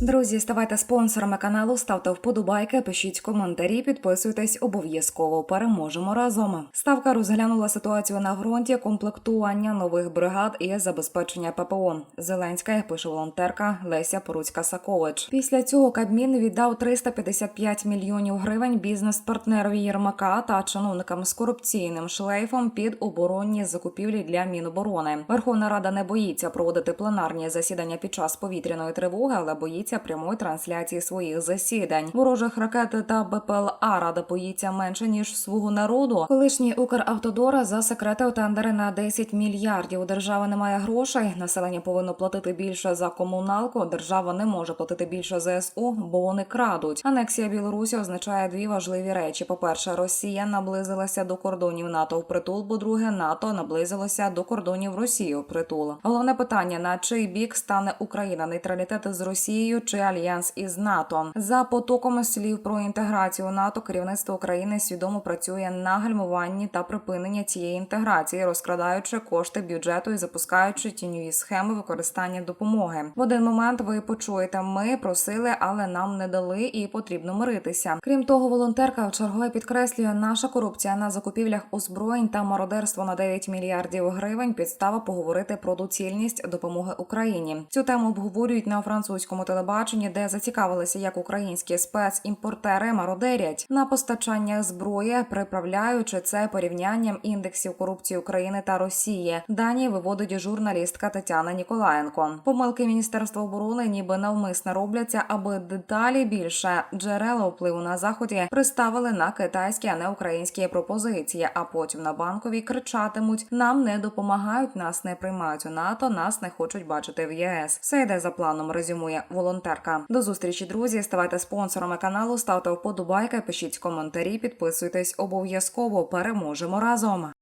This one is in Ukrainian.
Друзі, ставайте спонсорами каналу, ставте вподобайки, пишіть коментарі, підписуйтесь обов'язково. Переможемо разом. Ставка розглянула ситуацію на фронті, комплектування нових бригад і забезпечення ППО. Зеленська як пише волонтерка Леся Поруцька Сакович. Після цього Кабмін віддав 355 мільйонів гривень бізнес-партнерові Єрмака та чиновникам з корупційним шлейфом під оборонні закупівлі для Міноборони. Верховна Рада не боїться проводити пленарні засідання під час повітряної тривоги, але боїться прямої трансляції своїх засідань. Ворожих ракет та БПЛА Рада боїться менше ніж свого народу. Колишній Укравтодор засекретив тендери на 10 мільярдів. У держави немає грошей. Населення повинно платити більше за комуналку. Держава не може платити більше ЗСУ, бо вони крадуть. Анексія Білорусі означає дві важливі речі: по-перше, Росія наблизилася до кордонів НАТО в притул. По-друге, НАТО наблизилося до кордонів Росії в притул. Головне питання: на чий бік стане Україна? Нейтралітет з Росією чи альянс із НАТО? За потоком слів про інтеграцію НАТО керівництво України свідомо працює на гальмуванні та припинення цієї інтеграції, розкрадаючи кошти бюджету і запускаючи тіньові схеми використання допомоги. В один момент ви почуєте, ми просили, але нам не дали, і потрібно миритися. Крім того, волонтерка в чергове підкреслює, наша корупція на закупівлях озброєнь та мародерство на 9 мільярдів гривень. Підстава поговорити про доцільність допомоги Україні. Цю тему обговорюють на французькому телебаченні, де зацікавилися, як українські спецімпортери мародерять на постачання зброї, приправляючи це порівнянням індексів корупції України та Росії. Дані виводить журналістка Тетяна Ніколаєнко. Помилки Міністерства оборони ніби навмисно робляться, аби деталі більше джерела впливу на заході приставили на китайські, а не українські пропозиції. А потім на банковій кричатимуть: нам не допомагають, нас не приймають у НАТО, нас не хочуть бачити в ЄС. Все йде за планом. Резюмує волонтерка. До зустрічі, друзі. Ставайте спонсорами каналу, ставте вподобайки, пишіть коментарі, підписуйтесь обов'язково. Переможемо разом.